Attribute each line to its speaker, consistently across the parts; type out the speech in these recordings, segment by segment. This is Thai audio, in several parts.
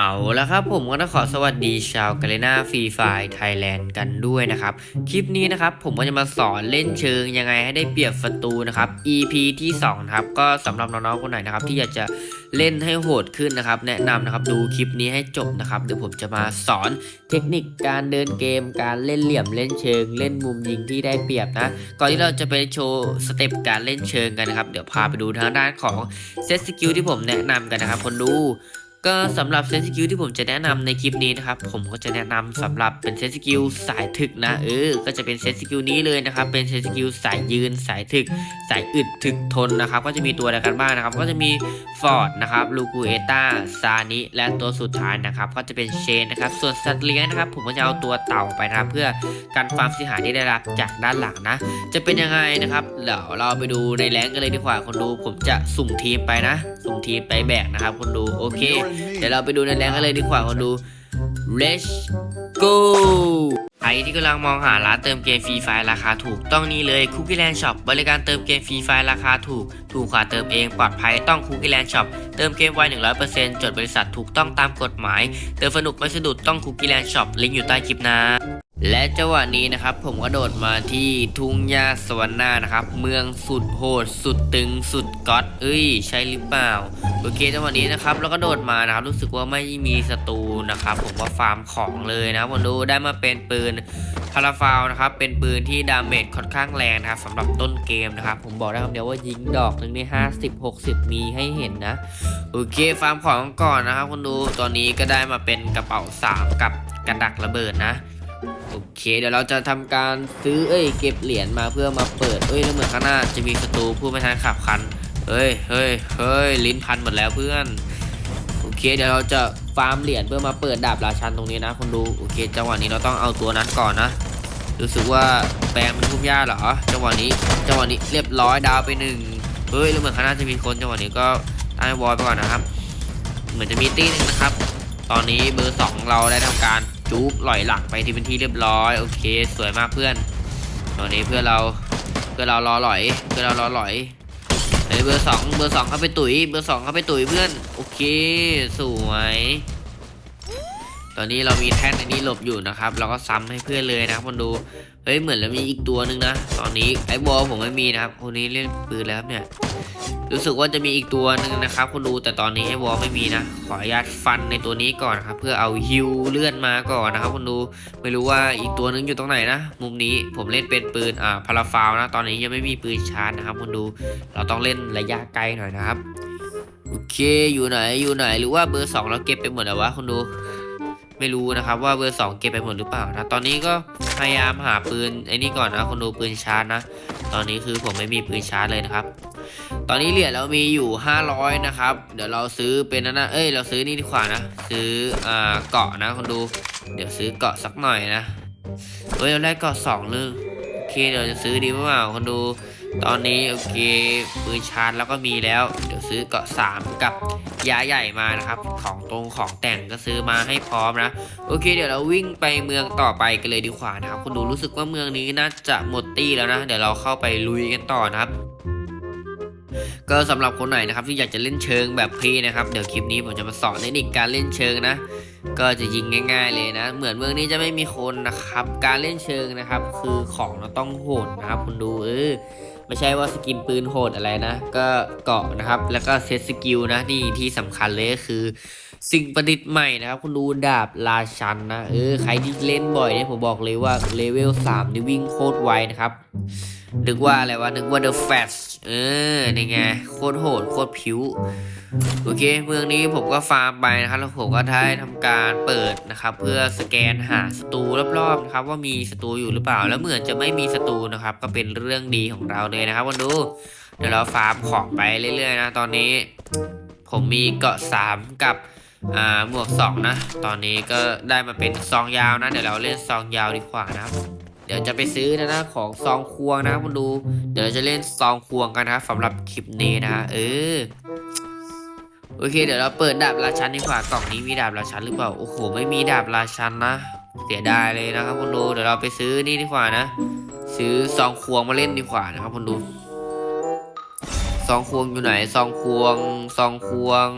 Speaker 1: เอาละครับผมก็ต้องขอสวัสดีชาวกาเลนาฟรีไฟไทยแลนด์กันด้วยนะครับ คลิปนี้นะครับผมก็จะมาสอนเล่นเชิงยังไงให้ได้เปรียบศัตรูนะครับ EP ที่2นะครับก็สำหรับน้องๆคนไหนนะครับที่อยากจะเล่นให้โหดขึ้นนะครับ แนะนำนะครับดูคลิปนี้ให้จบนะครับเดี๋ยวผมจะมาสอนเทคนิคการเดินเกม การเล่นเหลี่ยมเล่นเชิง เล่นมุมยิงที่ได้เปรียบนะก่อนที่เราจะไปโชว์สเต็ปการเล่นเชิงกันนะครับเดี๋ยวพาไปดูทางด้านของเซตสกิลที่ผมแนะนำกันนะครับคนดู ก็สำหรับเซนซิคิวที่ผมจะแนะนำในคลิปนี้นะครับ ผมก็จะแนะนำสำหรับเป็นเซนซิคิวสายถึกนะเออ ก็จะเป็นเซนซิคิวนี้เลยนะครับ เป็นเซนซิคิวสายยืนสายถึก สายอึดถึกทนนะครับ ก็จะมีตัวอะไรกันบ้างนะครับ ก็จะมีฟอร์ดนะครับ ลูกูเอต้า ซานิ และตัวสุดท้ายนะครับ ก็จะเป็นเชนนะครับ ส่วนสัตว์เลี้ยงนะครับ ผมก็จะเอาตัวเต่าไปนะครับ เพื่อการความเสียหายที่ได้รับจากด้านหลังนะ จะเป็นยังไงนะครับ เดี๋ยวเราไปดูในแรงกันเลยดีกว่าคนดู ผมจะสุ่มทีมไปนะ สุ่มทีมไปแบกนะครับคนดู โอเคเดี๋ยวเราไปดูในแรงกันเลยดีกว่าคนดู Let's go ใครที่กำลังมองหาร้านเติมเกมฟรีไฟราคาถูกต้องนี่เลยคุกกี้แลนด์ช็อปบริการเติมเกมฟรีไฟราคาถูก ถูกกว่าเติมเองปลอดภัยต้องคุกกี้แลนด์ช็อปเติมเกมไว100%จดบริษัทถูกต้องตามกฎหมาย เติมสนุกไม่สะดุดต้องคุกกี้แลนด์ช็อปลิงก์อยู่ใต้คลิปนะ และจังหวะนี้นะครับผมก็โดดมาที่ทุ่งหญ้าสวรรค์นานะครับ เมืองสุดโหด สุดตึง สุดก๊อตเอ้ย ใช่หรือเปล่า โอเคจังหวะนี้นะครับแล้วก็โดดมานะครับ รู้สึกว่าไม่มีศัตรูนะครับ ผมว่าฟาร์มของเลยนะครับผมดูได้มาเป็นปืนพาราฟาวนะครับ เป็นปืนที่ดาเมจค่อนข้างแรงนะครับสำหรับต้นเกมนะครับ ผมบอกได้คำเดียวว่ายิงดอกหนึ่งใน50 60 มีให้เห็นนะ โอเคฟาร์มของก่อนนะครับคุณดูตอนนี้ก็ได้มาเป็นกระเป๋าสามกับกระดักระเบิดนะ โอเค เดี๋ยวเราจะทำการซื้อเอ้ยเก็บเหรียญมาเพื่อมาเปิดเอ้ยแล้วเหมือนข้างหน้าจะมีศัตรูผู้ไม่ทันขับคันเฮ้ยเฮ้ยเฮ้ยลิ้นพันหมดแล้วเพื่อนโอเค เดี๋ยวเราจะฟาร์มเหรียญเพื่อมาเปิดดาบราชันตรงนี้นะคนดูโอเค จังหวะนี้เราต้องเอาตัวนั้นก่อนนะรู้สึกว่าแปลงเป็นพุ่มหญ้าเหรอจังหวะนี้จังหวะนี้เรียบร้อยดาวไปหนึ่งเฮ้ยแล้วเหมือนข้างหน้าจะมีคนจังหวะนี้ก็ตั้งวอลไปก่อนนะครับ เหมือนจะมีตีนึงนะครับ ตอนนี้เบอร์สองเราได้ทำการ จุ๊บลอยหลังไปที่เป็นที่เรียบร้อยโอเค สวยมากเพื่อนตอนนี้เพื่อเราเพื่อเรารอหลอยเพื่อเรารอหลอยเฮ้ยเบอร์สองเบอร์สองเข้าไปตุ๋ยเบอร์สองเข้าไปตุ๋ยเพื่อนโอเค สวย ตอนนี้เรามีแท่นในนี้หลบอยู่นะครับ เราก็ซ้ำให้เพื่อนเลยนะครับคนดู เฮ้ยเหมือนเรามีอีกตัวหนึ่งนะ ตอนนี้ไอ้บอลผมไม่มีนะครับ คนนี้เล่นปืนแล้วเนี่ย รู้สึกว่าจะมีอีกตัวหนึ่งนะครับคุณดู แต่ตอนนี้ไอ้วอลไม่มีนะ ขออนุญาตฟันในตัวนี้ก่อนครับ เพื่อเอาฮิวเลื่อนมาก่อนนะครับคุณดู ไม่รู้ว่าอีกตัวหนึงอยู่ตรงไหนนะ มุมนี้ผมเล่นเป็นปืนอ่าพาราฟาวนะ ตอนนี้ยังไม่มีปืนชาร์จนะครับคุณดู เราต้องเล่นระยะไกลหน่อยนะครับ โอเค อยู่ไหน อยู่ไหน หรือว่าเบอร์สองเราเก็บไปหมดแล้ววะคุณดู ไม่รู้นะครับว่าเบอร์สองเก็บไปหมดหรือเปล่านะตอนนี้ก็พยายามหาปืนไอ้นี่ก่อนนะคนดูปืนชาร์จนะ ตอนนี้คือผมไม่มีปืนชาร์จเลยนะครับ ตอนนี้เหรียญเรามีอยู่ 500 นะครับ เดี๋ยวเราซื้อเป็นนั่นนะเอ้ยเราซื้อนี่ดีกว่านะ ซื้ออ่าเกาะนะคนดู เดี๋ยวซื้อเกาะสักหน่อยนะเฮ้ยเราได้เกาะสองเลย เคเดี๋ยวจะซื้อดีหรือเปล่าคนดูตอนนี้โอเคปืนชาร์จแล้วก็มีแล้ว เดี๋ยวซื้อเกาะ3กับยาใหญ่มานะครับ ของตรงของแต่งก็ซื้อมาให้พร้อมนะ โอเค เดี๋ยวเราวิ่งไปเมืองต่อไปกันเลยดีกว่านะครับคุณดูรู้สึกว่าเมืองนี้น่าจะหมดตี้แล้วนะ เดี๋ยวเราเข้าไปลุยกันต่อนะครับ ก็สำหรับคนไหนนะครับที่อยากจะเล่นเชิงแบบพี่นะครับเดี๋ยวคลิปนี้ผมจะมาสอนเทคนิคการเล่นเชิงนะ ก็จะยิงง่าย ๆ เลยนะ เหมือนเมืองนี้จะไม่มีคนนะครับ การเล่นเชิงนะครับ คือของเราต้องโหดนะครับคุณดูเออไม่ใช่ว่าสกินปืนโหดอะไรนะ ก็เกาะนะครับ แล้วก็เซตสกิลนะนี่ที่สำคัญเลยก็คือสิ่งประดิษฐ์ใหม่นะครับ คุณดูดาบราชันนะเออใครที่เล่นบ่อยเนี่ยผมบอกเลยว่าเลเวล3นี่วิ่งโคตรไวนะครับ นึกว่าอะไรวะ นึกว่า The Flash เออ นี่ไง โคตรโหด โคตรผิว โอเค เมืองนี้ผมก็ฟาร์มไปนะครับ แล้วผมก็ได้ทำการเปิดนะครับ เพื่อสแกนหาศัตรูรอบๆนะครับ ว่ามีศัตรูอยู่หรือเปล่า แล้วเหมือนจะไม่มีศัตรูนะครับ ก็เป็นเรื่องดีของเราเลยนะครับวันดู เดี๋ยวเราฟาร์มของไปเรื่อยๆนะ ตอนนี้ ผมมีเกาะสามกับอ่าหมวกสองนะ ตอนนี้ก็ได้มาเป็นซองยาวนะ เดี๋ยวเราเล่นซองยาวดีกว่านะครับ เดี๋ยวจะไปซื้อนะนะของซองควงนะคุณดู เดี๋ยวเราจะเล่นซองควงกันนะสำหรับคลิปนี้นะเออโอเค เดี๋ยวเราเปิดดาบราชันดีกว่ากล่องนี้มีดาบราชันหรือเปล่าโอ้โหไม่มีดาบราชันนะเสียดายเลยนะครับคุณดูเดี๋ยวเราไปซื้อนี่ดีกว่านะ ซื้อซองควงมาเล่นดีกว่านะครับคุณดูซซองควงอยู่ไหนซองควงซองควง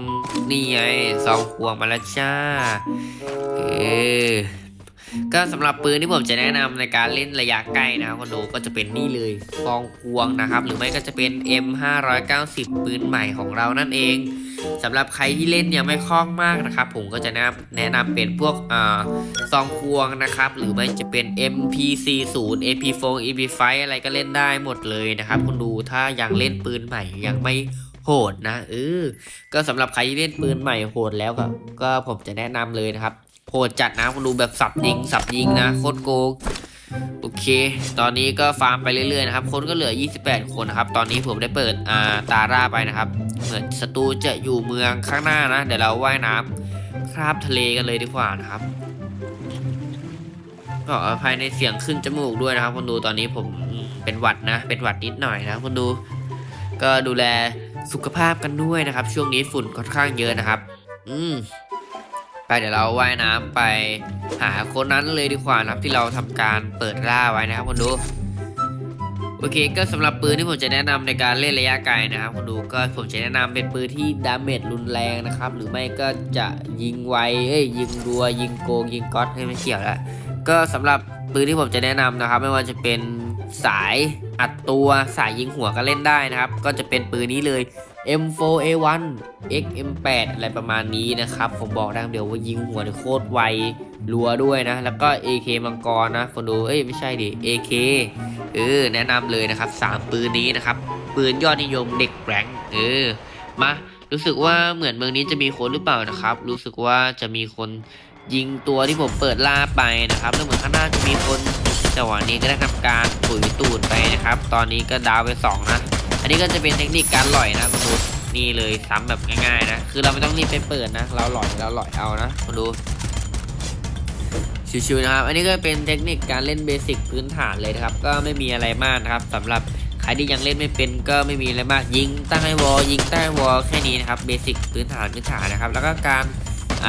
Speaker 1: นี่ไงซองควงมาแล้วจ้าเออ ก็สำหรับปืนที่ผมจะแนะนำในการเล่นระยะใกล้นะครับคนดูก็จะเป็นนี่เลยซองควงนะครับ หรือไม่ก็จะเป็น M590 ปืนใหม่ของเรานั่นเองสำหรับใครที่เล่นยังไม่คล่องมากนะครับ ผมก็จะแนะนำแนะนำเป็นพวกอ่าซองควงนะครับ หรือไม่จะเป็น MP40 AP4 EP5 อะไรก็เล่นได้หมดเลยนะครับคุณดูถ้ายังเล่นปืนใหม่ยังไม่โหดนะเออก็สำหรับใครที่เล่นปืนใหม่โหดแล้วก็ก็ผมจะแนะนำเลยนะครับ โหดจัดนะคุณดูแบบสับยิง สับยิงนะโคตรโกงโอเค ตอนนี้ก็ฟาร์มไปเรื่อยๆนะครับ คนก็เหลือ 28 คนนะครับ ตอนนี้ผมได้เปิดอ่าตาร่าไปนะครับ เหมือนศัตรูจะอยู่เมืองข้างหน้านะ เดี๋ยวเราว่ายน้ำคราบทะเลกันเลยดีกว่านะครับขออภัยในเสียงขึ้นจมูกด้วยนะครับคนดู ตอนนี้ผมเป็นหวัดนะ เป็นหวัดนิดหน่อยนะคนดู ก็ดูแลสุขภาพกันด้วยนะครับ ช่วงนี้ฝุ่นค่อนข้างเยอะนะครับ อืม ไปเดี๋ยวเราว่ายน้ำไปหาคนนั้นเลยดีกว่านะครับที่เราทำการเปิดล่าไว้นะครับคนดูโอเคก็สำหรับปืนที่ผมจะแนะนำในการเล่นระยะไกลนะครับคนดูก็ผมจะแนะนำเป็นปืนที่ดาเมจรุนแรงนะครับ หรือไม่ก็จะยิงไวเอ้ยยิงรัว ยิงโกงยิงก๊อตให้ไม่เกี่ยวละก็สำหรับปืนที่ผมจะแนะนำนะครับ ไม่ว่าจะเป็นสายอัดตัวสายยิงหัวก็เล่นได้นะครับ ก็จะเป็นปืนนี้เลย M4A1 XM8 อะไรประมาณนี้นะครับ ผมบอกด้คำเดียวว่ายิงหัวนี่โคตรไวรัวด้วยนะ แล้วก็ AK มังกรนะคนดู เอ้ยไม่ใช่ดิ AK เออแนะนำเลยนะครับ 3 ปืนนี้นะครับ ปืนยอดนิยมเด็กแรงเออ มารู้สึกว่าเหมือนเมืองนี้จะมีคนหรือเปล่านะครับ รู้สึกว่าจะมีคนยิงตัวที่ผมเปิดล่าไปนะครับแล้วเหมือนข้างหน้าจะมีคนจังหวะนี้ก็ได้ทำการปุ๋ยตูดไปนะครับ ตอนนี้ก็ดาวไปสองนะ นนี้ก็จะเป็นเทคนิคการหล่อยนะคุณดูนี่เลยซ้ำแบบง่ายๆนะ คือเราไม่ต้องรีบไปเปิดนะ เราหล่อยเราหล่อยเอานะคุณดูชิวๆนะครับ อันนี้ก็เป็นเทคนิคการเล่นเบสิกพื้นฐานเลยนะครับ ก็ไม่มีอะไรมากนะครับสำหรับใครที่ยังเล่นไม่เป็นก็ไม่มีอะไรมาก ยิงตั้งให้วอลยิงตั้งให้วอลแค่นี้นะครับ เบสิกพื้นฐานพื้นฐานนะครับ แล้วก็การ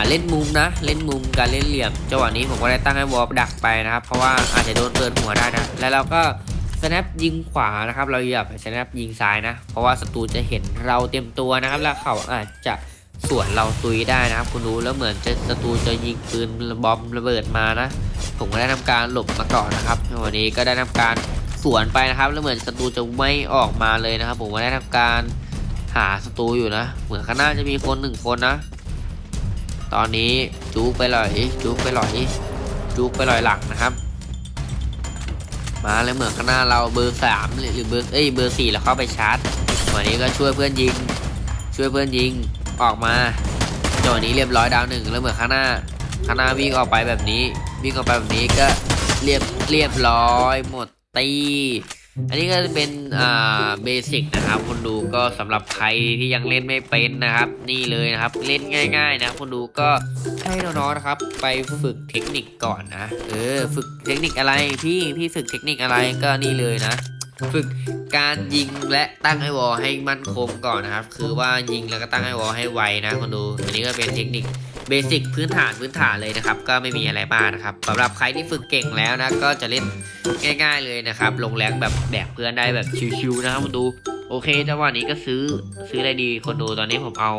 Speaker 1: เล่นมุมนะ เล่นมุมการเล่นเหลี่ยม จังหวะนี้ผมก็ได้ตั้งให้วอลดักไปนะครับ เพราะว่าอาจจะโดนเปิดหัวได้นะ แล้วเราก็ สแนปยิงขวานะครับ เราอย่าไปสแนปยิงซ้ายนะ เพราะว่าศัตรูจะเห็นเราเต็มตัวนะครับ แล้วเขาอาจจะสวนเราตุยได้นะครับ คุณรู้แล้วเหมือนจะศัตรูจะยิงปืนบอมระเบิดมานะ ผมก็ได้ทำการหลบมาก่อนนะครับวันนี้ก็ได้ทำการสวนไปนะครับ แล้วเหมือนศัตรูจะไม่ออกมาเลยนะครับ ผมก็ได้ทำการหาศัตรูอยู่นะ เหมือนข้างหน้าจะมีคนหนึ่งคนนะ ตอนนี้จุกไปลอยจุกไปลอยจุกไปลอยหลังนะครับ มาแล้วเหมือนข้างหน้าเราเบอร์สามหรือเบอร์เอ้ยเบอร์สี่เราเข้าไปชาร์จวันนี้ก็ช่วยเพื่อนยิง ช่วยเพื่อนยิงออกมาจังหวะนี้เรียบร้อยดาวหนึ่งแล้วเหมือนข้างหน้าข้างหน้าวิ่งออกไปแบบนี้ วิ่งออกไปแบบนี้ก็เรียบเรียบร้อยหมดตี อันนี้ก็จะเป็นอ่าเบสิกนะครับคนดูก็สำหรับใครที่ยังเล่นไม่เป็นนะครับ นี่เลยนะครับเล่นง่าย ๆ นะคนดูก็ให้น้องๆนะครับ ไปฝึกเทคนิคก่อนนะเออฝึกเทคนิคอะไรพี่พี่ฝึกเทคนิคอะไรก็นี่เลยนะ ฝึกการยิงและตั้งไอวอลให้มั่นคงก่อนนะครับ คือว่ายิงแล้วก็ตั้งไอวอลให้ไวนะคนดูอันนี้ก็เป็นเทคนิคเบสิกพื้นฐานพื้นฐานเลยนะครับ ก็ไม่มีอะไรมากนะครับสำหรับใครที่ฝึกเก่งแล้วนะ ก็จะเล่นง่าย ๆเลยนะครับ ลงแรงแบบแบกเพื่อนได้แบบชิวๆนะครับคนดูโอเคจังหวะนี้ก็ซื้อซื้ออะไรดีคนดูตอนนี้ผมเอา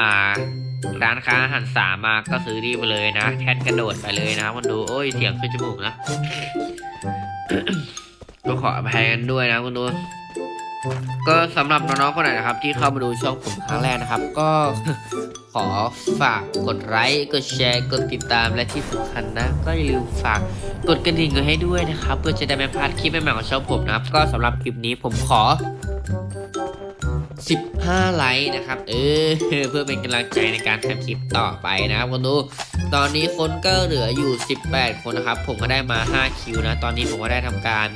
Speaker 1: อ่าร้านค้าหันสามมาก็ซื้อดีไปเลยนะ แทนกระโดดไปเลยนะคนดูโอ้ยเสียงขึ้นจมูกนะ ก็ขออภัยกันด้วยนะคุณดูก็สำหรับน้องๆคนไหนนะครับ ที่เข้ามาดูช่องผมครั้งแรกนะครับ ก็ขอฝากกดไลค์กดแชร์กดติดตามและที่สำคัญนะ ก็อย่าลืมฝากกดกระดิ่งกันให้ด้วยนะครับ เพื่อจะได้ไม่พลาดคลิปใหม่ๆของช่องผมนะครับ ก็สำหรับคลิปนี้ผมขอ 15 ไลค์นะครับ เออเพื่อเป็นกำลังใจในการทำคลิปต่อไปนะครับคุณดูตอนนี้คนก็เหลืออยู่ 18 คนนะครับ ผมก็ได้มา 5 คิวนะ ตอนนี้ผมก็ได้ทำการ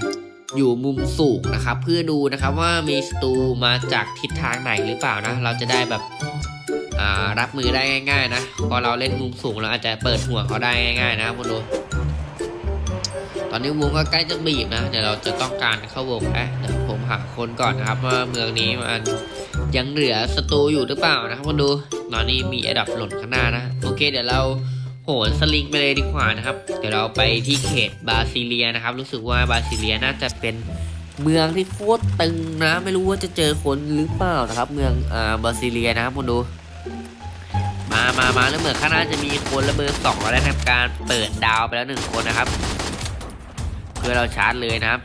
Speaker 1: อยู่มุมสูงนะครับ เพื่อดูนะครับว่ามีศัตรูมาจากทิศทางไหนหรือเปล่านะ เราจะได้แบบรับมือได้ง่าย ๆ นะ พอเราเล่นมุมสูงเราอาจจะเปิดหัวเขาได้ง่าย ๆ นะครับคุณดูตอนนี้วงก็ใกล้จะบีบนะ เดี๋ยวเราจะต้องการเข้าวงนะเดี๋ยวผมหาคนก่อนนะครับว่าเมืองนี้มันยังเหลือศัตรูอยู่หรือเปล่านะครับคุณดูตอนนี้มีอันดับหล่นข้างหน้านะ โอเค เดี๋ยวเรา โหนสลิงไปเลยดีกว่านะครับ เดี๋ยวเราไปที่เขตบาซิเลียนะครับ รู้สึกว่าบาซิเลียน่าจะเป็นเมืองที่โคตรตึงนะ ไม่รู้ว่าจะเจอคนหรือเปล่านะครับ เมืองอ่าบาซิเลียนะครับคุณดู มามามาแล้วเหมือนข้างหน้าจะมีคนระเบิดสองเราได้ทำการเปิดดาวไปแล้วหนึ่งคนนะครับ เพื่อเราชาร์จเลยนะครับ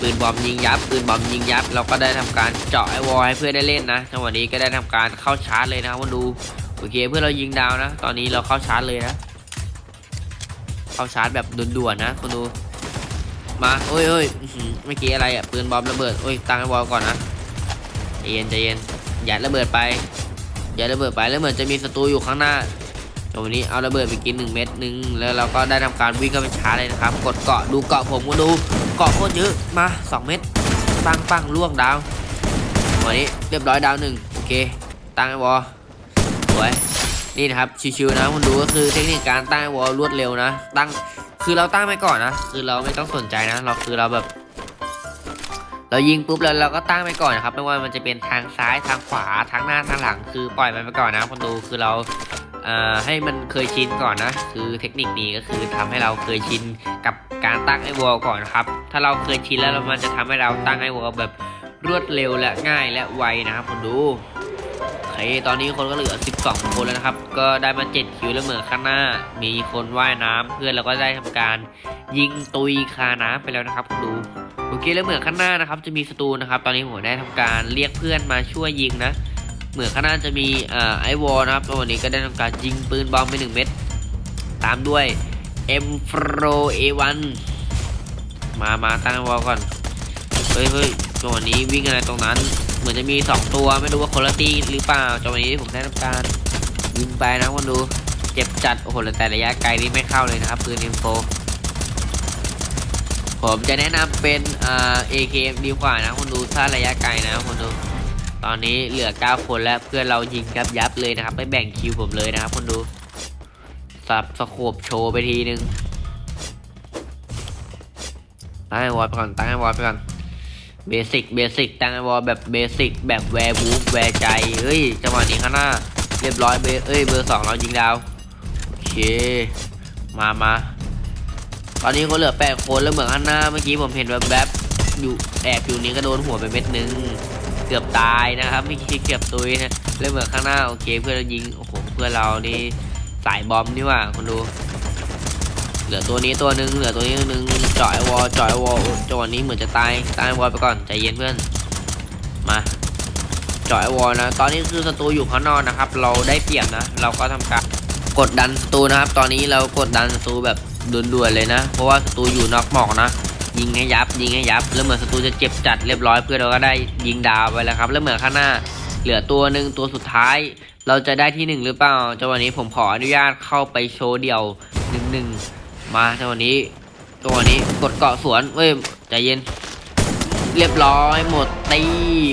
Speaker 1: ปืนบอมยิงยับ ปืนบอมยิงยับ เราก็ได้ทำการเจาะไอวอลให้เพื่อนได้เล่นนะจังหวะนี้ก็ได้ทำการเข้าชาร์จเลยนะคุณดูโอเคเพื่อนเรายิงดาวนะ ตอนนี้เราเข้าชาร์จเลยนะ เข้าชาร์จแบบด่วนๆนะคุณดูมาโอ้ยโอ้ยเมื่อกี้อะไรอะปืนบอมระเบิดโอ้ยตั้งไอวอลก่อนนะใจเย็นใจเย็นอย่าระเบิดไปอย่าระเบิดไปแล้วเหมือนจะมีศัตรูอยู่ข้างหน้า ตรงนี้เอาระเบิดไปกินหนึ่งเม็ดหนึ่งแล้วเราก็ได้ทำการวิ่งเข้าไปชาร์จเลยนะครับ กดเกาะดูเกาะผมก็ดูเกาะโคตรเยอะมาสองเม็ดปังปังล่วงดาววันนี้เรียบร้อยดาวหนึ่งโอเค ตั้งไอ้วอลสวยนี่นะครับชิวๆนะคุณดูก็คือเทคนิคการตั้งไอ้วอลรวดเร็วนะ ตั้งคือเราตั้งไปก่อนนะ คือเราไม่ต้องสนใจนะ เราคือเราแบบ เรายิงปุ๊บแล้วเราก็ตั้งไปก่อนนะครับ ไม่ว่ามันจะเป็นทางซ้ายทางขวาทางหน้าทางหลัง คือปล่อยมันไปก่อนนะคนดูคือเรา ให้มันเคยชินก่อนนะ คือเทคนิคนี้ก็คือทำให้เราเคยชินกับการตั้งไอ้วอลก่อนครับ ถ้าเราเคยชินแล้วมันจะทำให้เราตั้งไอ้วอลแบบรวดเร็วและง่ายและไวนะครับคนดูโอเคตอนนี้คนก็เหลือ 12 คนแล้วนะครับ ก็ได้มา 7 คิวแล้วเหมือนข้างหน้า มีคนว่ายน้ำเพื่อนเราก็ได้ทำการยิงตุยคาน้ำไปแล้วนะครับคนดูโอเคแล้วเหมือนข้างหน้านะครับ จะมีศัตรูนะครับ ตอนนี้ผมได้ทำการเรียกเพื่อนมาช่วยยิงนะ เหมือนข้างหน้าจะมีไอวอลนะครับแล้ววันนี้ก็ได้ทำการยิงปืนบอมไปหนึ่งเม็ดตามด้วย M Pro A1 มามาตั้งวอลก่อน เฮ้ยเฮ้ยจังหวะนี้วิ่งอะไรตรงนั้น เหมือนจะมี 2 ตัวไม่รู้ว่าคนละตีหรือเปล่าจังหวะนี้ผมได้ทำการยิงไปนะคนดู เจ็บจัด โอ้โหแต่ระยะไกลนี่ไม่เข้าเลยนะครับปืน M4 ผมจะแนะนำเป็นอ่า AKM ดีกว่านะคนดูถ้าระยะไกลนะคนดู ตอนนี้เหลือ 9 คนแล้วเพื่อนเรายิงยับยับเลยนะครับ ไม่แบ่งคิวผมเลยนะครับคนดูสับสโคบโชว์ไปทีนึงตั้งไอวอลไปก่อนตั้งไอวอลไปก่อนเบสิกเบสิกตั้งไอวอลแบบเบสิกแบบแวร์บูฟแวร์ใจเฮ้ยจังหวะนี้ข้างหน้า เรียบร้อยเบเอ้ยเบอร์สองเรายิงดาวโอเคมามาตอนนี้ก็เหลือแปดคนแล้วเหมือนข้างหน้าเมื่อกี้ผมเห็นแบบแบบๆอยู่แอบอยู่นี้ก็โดนหัวไปเม็ดนึง เกือบตายนะครับไม่คิดเกือบตุยนะแล้วเหมือนข้างหน้าโอเคเพื่อนเรายิงโอ้โหเพื่อนเรานี่สายบอมนี่ว่าคนดู เหลือตัวนี้ตัวหนึ่งเหลือตัวนี้ตัวหนึ่งจ่อยวอลจ่อยวอลจังหวะนี้เหมือนจะตายตายวอลไปก่อนใจเย็นเพื่อนมาจ่อยวอลนะ ตอนนี้คือศัตรูอยู่ข้างนอกนะครับ เราได้เปรียบนะ เราก็ทำการกดดันศัตรูนะครับ ตอนนี้เรากดดันศัตรูแบบด่วนๆเลยนะ เพราะว่าศัตรูอยู่นอกหมอกนะ ยิงให้ยับยิงให้ยับ แล้วเหมือนศัตรูจะเจ็บจัดเรียบร้อยเพื่อนเราก็ได้ยิงดาวไปแล้วครับ แล้วเหมือนข้างหน้าเหลือตัวหนึ่งตัวสุดท้าย เราจะได้ที่หนึ่งหรือเปล่าจังหวะนี้ผมขออนุญาตเข้าไปโชว์เดี่ยวหนึ่งหนึ่งมาจังหวะนี้จังหวะนี้กดเกาะสวนเว้ยใจเย็น เรียบร้อยหมดตี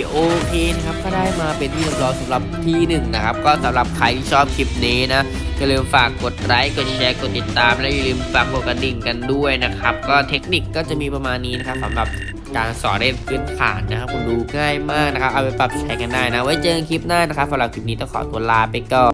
Speaker 1: โอเคนะครับก็ได้มาเป็นที่เรียบร้อยสำหรับที่หนึ่งนะครับ ก็สำหรับใครที่ชอบคลิปนี้นะ อย่าลืมฝากกดไลค์กดแชร์กดติดตาม และอย่าลืมฝากกดกระดิ่งกันด้วยนะครับ ก็เทคนิคก็จะมีประมาณนี้นะครับสำหรับการสอนเล่นพื้นฐานนะครับคุณดูง่ายมากนะครับ เอาไปปรับใช้กันได้นะ ไว้เจอกันคลิปหน้านะครับสำหรับคลิปนี้ต้องขอตัวลาไปก่อน